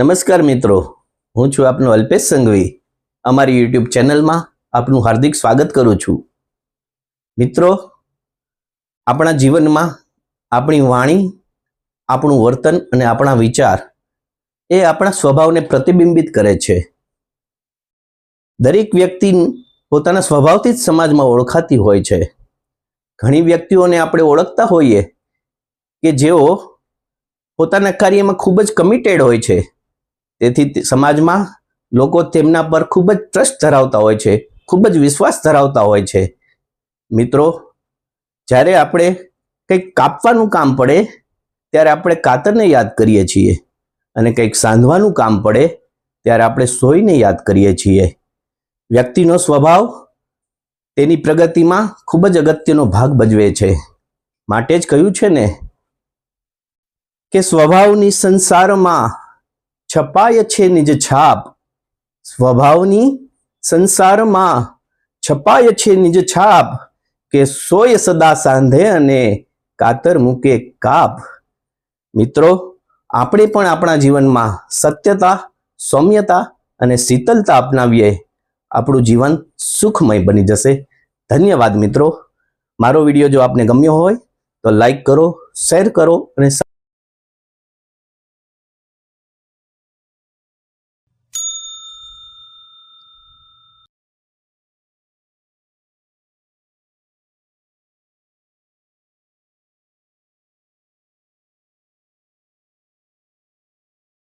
નમસ્કાર મિત્રો, હું છું આપનો અલ્પેશ સંઘવી. અમારી યુટ્યુબ ચેનલમાં આપનું હાર્દિક સ્વાગત કરું છું. મિત્રો, આપણા જીવનમાં આપણી વાણી, આપણું વર્તન અને આપણા વિચાર એ આપણા સ્વભાવને પ્રતિબિંબિત કરે છે. દરેક વ્યક્તિ પોતાના સ્વભાવથી જ સમાજમાં ઓળખાતી હોય છે. ઘણી વ્યક્તિઓને આપણે ઓળખતા હોઈએ કે જેઓ પોતાના કાર્યમાં ખૂબ જ કમિટેડ હોય છે. તેથી સમાજમાં લોકો તેમના પર ખૂબ જ ટ્રસ્ટ ધરાવતા હોય છે, ખૂબ જ વિશ્વાસ ધરાવતા હોય છે. મિત્રો, જ્યારે આપણે કંઈક કાપવાનું કામ પડે, ત્યારે આપણે કાતરને યાદ કરીએ છીએ અને કંઈક સાંધવાનું કામ પડે, ત્યારે આપણે સોયને યાદ કરીએ છીએ. વ્યક્તિનો સ્વભાવ તેની પ્રગતિમાં ખૂબ જ અગત્યનો ભાગ ભજવે છે. માટે જ કહ્યું છે ને કે સ્વભાવની સંસારમાં છપાય છે નિજ છાપ. સ્વભાવની સંસારમાં છપાય છે નિજ છાપ કે સોય સદા સાંધે અને કાતર મૂકે કાપ. મિત્રો, આપણે પણ આપણા જીવનમાં સત્યતા, સૌમ્યતા અને શીતલતા અપનાવીએ. આપણું જીવન સુખમય બની જશે. ધન્યવાદ મિત્રો. મારો વીડિયો જો આપને ગમ્યો હોય તો લાઈક કરો, શેર કરો અને